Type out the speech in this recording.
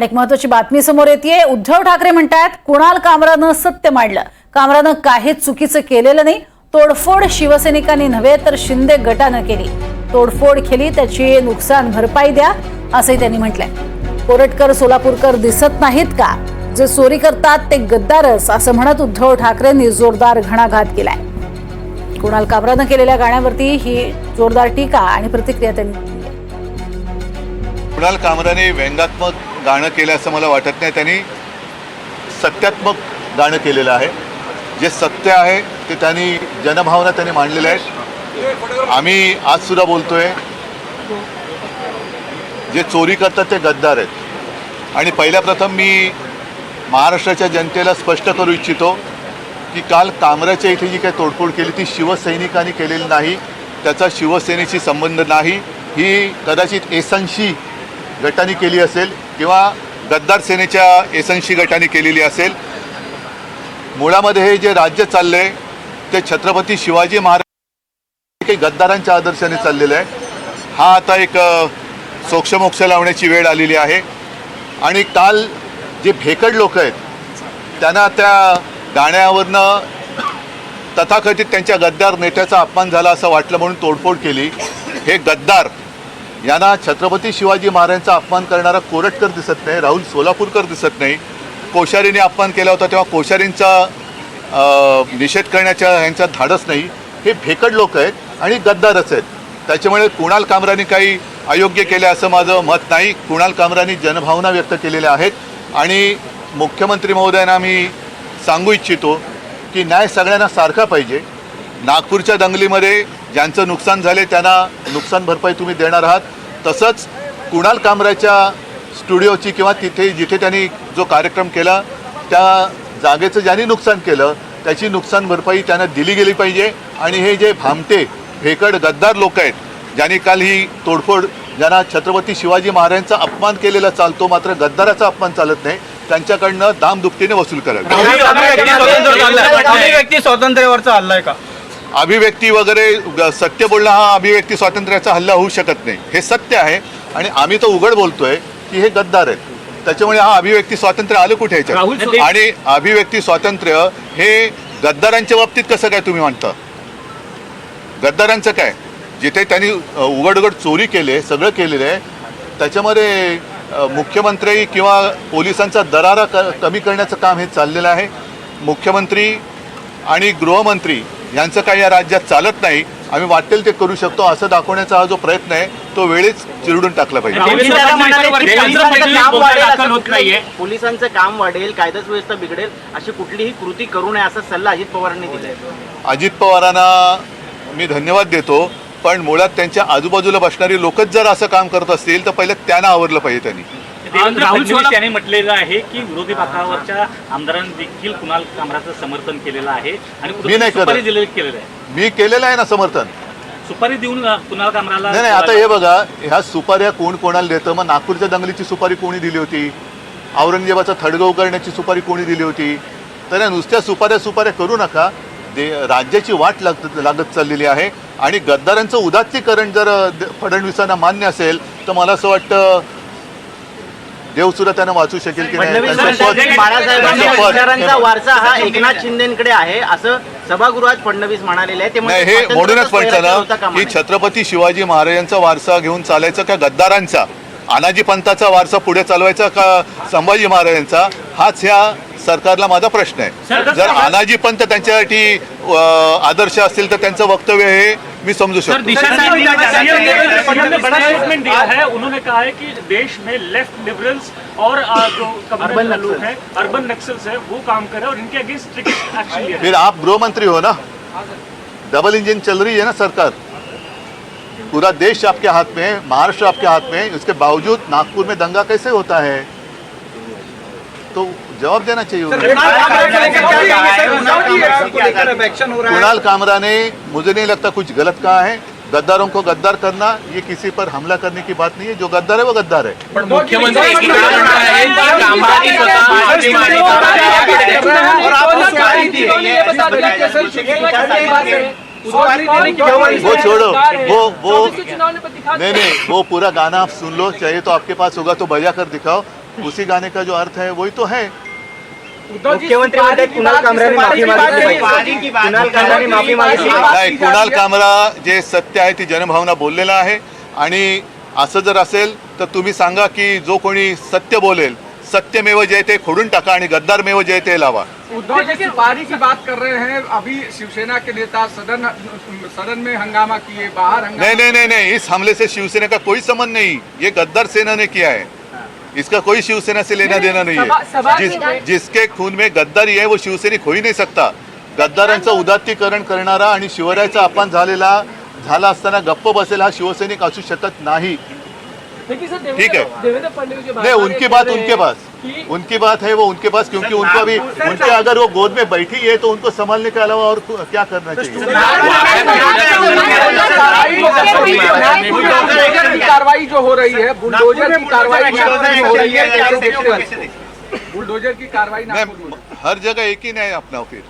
आणि एक महत्वाची बातमी समोर येते उद्धव ठाकरे म्हणतात कुणाल कामरानं सत्य मांडलं. कामरानं काहीच चुकीचं केलेलं नाही. तोडफोड शिवसैनिकांनी नव्हे तर शिंदे गटानं केली. तोडफोड केली त्याची नुकसान भरपाई द्या असंही त्यांनी म्हटलंय. कोरटकर सोलापूरकर दिसत नाहीत का? जे चोरी करतात ते गद्दारच असं म्हणत उद्धव ठाकरेंनी जोरदार घणाघात केलाय. कुणाल कामरानं केलेल्या गाण्यावरती ही जोरदार टीका आणि प्रतिक्रिया त्यांनी कुणाल कामराने व्यंगात्मक गाणं केलं असं मला वाटत नाही. त्यांनी सत्यात्मक गाणं केलेलं आहे. जे सत्य आहे ते त्यांनी जनभावना त्यांनी मांडलेल्या आहेत. आम्ही आजसुद्धा बोलतो बोलतोय. जे चोरी करतात ते गद्दार आहेत. आणि पहिल्या प्रथम मी महाराष्ट्राच्या जनतेला स्पष्ट करू इच्छितो की काल कामराच्या इथे जी काही तोडफोड केली ती शिवसैनिकांनी केलेली नाही. त्याचा शिवसेनेशी संबंध नाही. ही कदाचित एसनशी गटाने केली असेल किंवा गद्दार सेनेच्या एसनशी गटाने केलेली असेल मुळामध्ये हे जे राज्य चाललंय ते छत्रपती शिवाजी महाराज काही गद्दारांच्या आदर्शाने चाललेलं आहे. हा आता एक सोक्षमोक्ष लावण्याची वेळ आलेली आहे. आणि काल जे भेकड लोक आहेत त्यांना त्या गाण्यावरनं तथाकथित त्यांच्या गद्दार नेत्याचा अपमान झाला असं वाटलं म्हणून तोडफोड केली. हे गद्दार यांना छत्रपती शिवाजी महाराजांचा अपमान करणारा कोरटकर दिसत नाही राहुल सोलापूरकर दिसत नाही. कोश्यारीने अपमान केला होता तेव्हा कोश्यारींचा निषेध करण्याच्या ह्यांचा धाडस नाही. हे भेकड लोक आहेत आणि गद्दारच आहेत. त्याच्यामुळे कुणाल कामरानी काही अयोग्य केले असं माझं मत नाही. कुणाल कामरानी जनभावना व्यक्त केलेल्या आहेत. आणि मुख्यमंत्री महोदयांना मी सांगू इच्छितो की न्याय सगळ्यांना सारखा पाहिजे. नागपूरच्या दंगलीमध्ये ज्यांचं नुकसान झाले त्यांना नुकसान भरपाई तुम्ही देणार आहात. तसंच कुणाल कामराच्या स्टुडिओची किंवा तिथे जिथे त्यांनी जो कार्यक्रम केला त्या जागेचं ज्यांनी नुकसान केलं त्याची नुकसान भरपाई त्यांना दिली गेली पाहिजे. आणि हे जे भामटे भेकड गद्दार लोक आहेत ज्यांनी काल ही तोडफोड ज्यांना छत्रपती शिवाजी महाराजांचा अपमान केलेला चालतो मात्र गद्दाराचा अपमान चालत नाही त्यांच्याकडनं दामदुपटीने वसूल करावी. अभिव्यक्ती स्वातंत्र्यावरचा हल्ला स्वातंत्र्यावरचा हल्ला आहे का? अभिव्यक्ती वगैरे सत्य बोलणं हा अभिव्यक्ती स्वातंत्र्याचा हल्ला होऊ शकत नाही. हे सत्य आहे आणि आम्ही तर उघड बोलतोय की हे गद्दार आहेत. त्याच्यामुळे हा अभिव्यक्ती स्वातंत्र्य आलं कुठे सो- आणि अभिव्यक्ती स्वातंत्र्य हे गद्दारांच्या बाबतीत कसं काय तुम्ही म्हणता गद्दारांचं काय? जिथे त्यांनी उघड उघड चोरी केली सगळं केलेलं आहे त्याच्यामध्ये मुख्यमंत्री किंवा पोलिसांचा दरारा क कमी करण्याचं काम हे चाललेलं आहे. मुख्यमंत्री आणि गृहमंत्री यांचं काही या राज्यात चालत नाही. आम्ही वाटेल ते करू शकतो. असं दाखवण्याचा हा जो प्रयत्न आहे तो वेळीच चिरडून टाकला पाहिजे. पोलिसांचं काम वाढेल दाखल असं होत कुठलंही- नाहीये. पोलिसांचं काम वाढेल कायदा सुव्यवस्था बिघडेल अशी कुठलीही कृती करू नये असा सल्ला अजित पवारांनी दिलाय. अजित पवारांना मी धन्यवाद देतो पण मुळात त्यांच्या आजूबाजूला बसणारी लोकच जर असं काम करत असतील तर पहिलं त्यांना आवरलं पाहिजे त्यांनी. राहुल फडणवीस सोला- यांनी म्हटलेलं आहे की विरोधी पक्षावरच्या आमदारांनी देखील कुणाल कामराचं समर्थन केलेलं आहे आणि मी नाही करत. सुपारी केलेलं आहे. मी केलेलं आहे ना समर्थन. सुपारी देऊन कुणाल कामराला नाही नाही आता हे बघा ह्या सुपाऱ्या कोण कोणाला देतं? मग नागपूरच्या दंगलीची सुपारी कोणी दिली होती? औरंगजेबाचा थडगव करण्याची सुपारी कोणी दिली होती? तर या नुसत्या सुपाऱ्या सुपाऱ्या करू नका. दे राज्याची वाट लागत लागत चाललेली आहे. आणि गद्दारांचं उदात्तीकरण जर फडणवीसांना मान्य असेल तर मला असं वाटतं देवसुद्धा त्यांना वाचू शकेल की नाही फडणवीस त्यांचं म्हणतात पद- की बाळासाहेबांच्या त्यांचं पद- विचारांचा वारसा हा एकनाथ शिंदेकडे आहे असं सभागृहात फडणवीस म्हणालेले आहे ते नाही म्हणजे हे म्हणूनच म्हटलं होता ना कामा की नये. छत्रपती शिवाजी महाराजांचा वारसा घेऊन चालायचं का गद्दारांचा? अनाजी पंथाचा वारसा पुढे चालवायचा का संभाजी महाराजांचा? हाच ह्या सरकारला माझा प्रश्न आहे. जर अनाजी पंथ त्यांच्यासाठी अं, आदर्श असतील तर त्यांचं वक्तव्य हे मी समजू सर शकतो दिशा सीएम ने बड़ा स्टेटमेंट दिया है। उन्होंने कहा है कि देश में लेफ़्ट लिबरल्स और जो लोग हैं अर्बन नक्सल्स है वो काम करें और इनके अगेंस्ट स्ट्रिक्ट एक्शन लिया फिर आप गृह मंत्री हो ना? डबल इंजन चल रही है ना सरकार? पूरा देश आपके हाथ में है महाराष्ट्र आपके हाथ में है उसके बावजूद नागपुर में दंगा कैसे होता है? तो जवाब देना चाहिए। कुणाल कामरा ने मुझे नहीं लगता कुछ गलत कहा है। गद्दारों को गद्दार करना ये किसी पर हमला करने की बात नहीं है। जो गद्दार है वो गद्दार है। वो छोड़ो वो वो नहीं नहीं वो पूरा गाना आप सुन लो चाहिए तो आपके पास होगा तो बजा कर दिखाओ। उसी गाने का जो अर्थ है वही तो है। मुख्यमंत्री म्हणतात कुणाल कामराने माफी मागितली। पाहिजे. कुणाल कामराने माफी मागितली ही नाही कुणाल कामरा जे सत्य आहे ती जनभावना बोललेला आहे आणि असं जर असेल तर तुम्ही सांगा की जो कोणी सत्य बोलेल सत्यमेव जयते खोडून टाका आणि गद्दारमेव जयते लावा उद्धव जी सुपारी की बात कर रहे हैं अभी शिवसेना के नेता सदन सदन में हंगामा किए बाहर हंगामा नहीं नहीं नहीं नहीं इस हमले से शिवसेना का कोई संबंध नहीं ये गद्दार सेना ने किया है इसका कोई शिवसेना से लेना देना नहीं है जिस, जिसके खून में गद्दारी है वो शिवसैनिक होई नाही सकता गद्दारांचं उदात्तीकरण करणारा आणि शिवरायाचा अपमान झालेला झाला असताना गप्प बसेल हा शिवसैनिक असू शकत नाही ठीक है नहीं उनकी बात उनके पास उनकी बात है वो उनके पास क्योंकि उनको अभी उनके अगर वो गोद में बैठी है तो उनको संभालने के अलावा और क्या करना चाहिए बुलडोजर की कार्रवाई जो हो रही है बुलडोजर की कार्रवाई में हो रही है हैं? बुलडोजर की कार्रवाई हर जगह एक ही न्याय अपनाओ फिर